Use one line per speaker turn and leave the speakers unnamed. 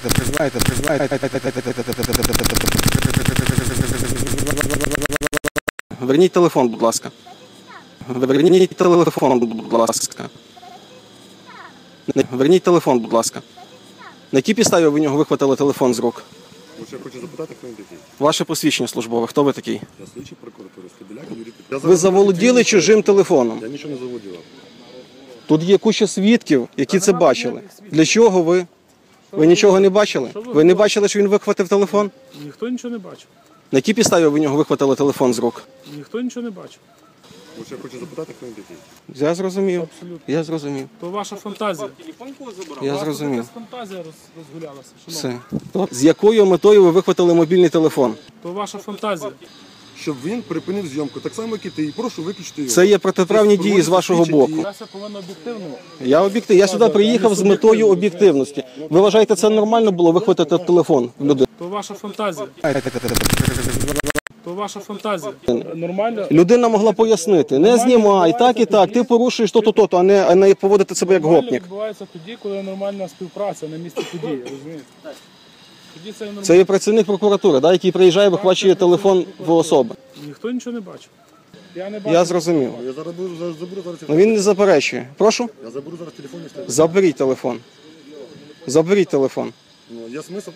Призивайте, призивайте, призивайте. Верніть телефон, будь ласка. Верніть телефон, будь ласка. Верніть телефон, будь ласка. На якій підставі ви в нього вихватили телефон з рук?
Я хочу запитати, хто він такий.
Ваше посвідчення службове, хто ви такий?
Я слідчий прокуратури, Скобіляк Юрій Петрович. Я
Ви
зараз-
заволоділи чужим телефоном.
Я нічого не заводила.
Тут є куча свідків, які це бачили. Для чого ви? Ви нічого не бачили? Ви не бачили, що він вихватив телефон?
Ніхто нічого не бачив.
На якій підставі ви нього вихватили телефон з рук?
Ніхто нічого не бачив.
Я хочу запитати, хто він такий.
Я зрозумів.
Абсолютно.
Я зрозумів.
То ваша фантазія.
Я
У вас
зрозумів.
якась фантазія роз- розгулялася. шановний.
Все. З якою метою ви вихватили мобільний телефон?
То ваша фантазія.
Щоб він припинив зйомку, так само, як і ти. І прошу виключити його.
Це є протиправні
Це
дії з вашого
слідчі дії.
боку.
Праса повинна об'єктивно.
Я об'єктив. Я сюди приїхав з метою об'єктивності. Ви вважаєте, це нормально було вихватити телефон в людини?
То ваша фантазія. То ваша фантазія. Нормально.
Людина могла пояснити: не знімай, так і так. Ти порушуєш то-то, то-то, а не, а не поводити себе як
Нормально
гопник.
відбувається тоді, коли нормальна співпраця на місці події, розумієте? Тоді це нормально.
Це є працівник прокуратури, да, який приїжджає, вихвачує телефон в особи.
Ніхто нічого не бачив. Я не бачив.
Я зрозумів.
Я зараз заберу зараз
Ну
телефон.
він не заперечує. Прошу,
Я заберу зараз телефон і все.
заберіть телефон. Заберіть телефон.
Ну, є смисл?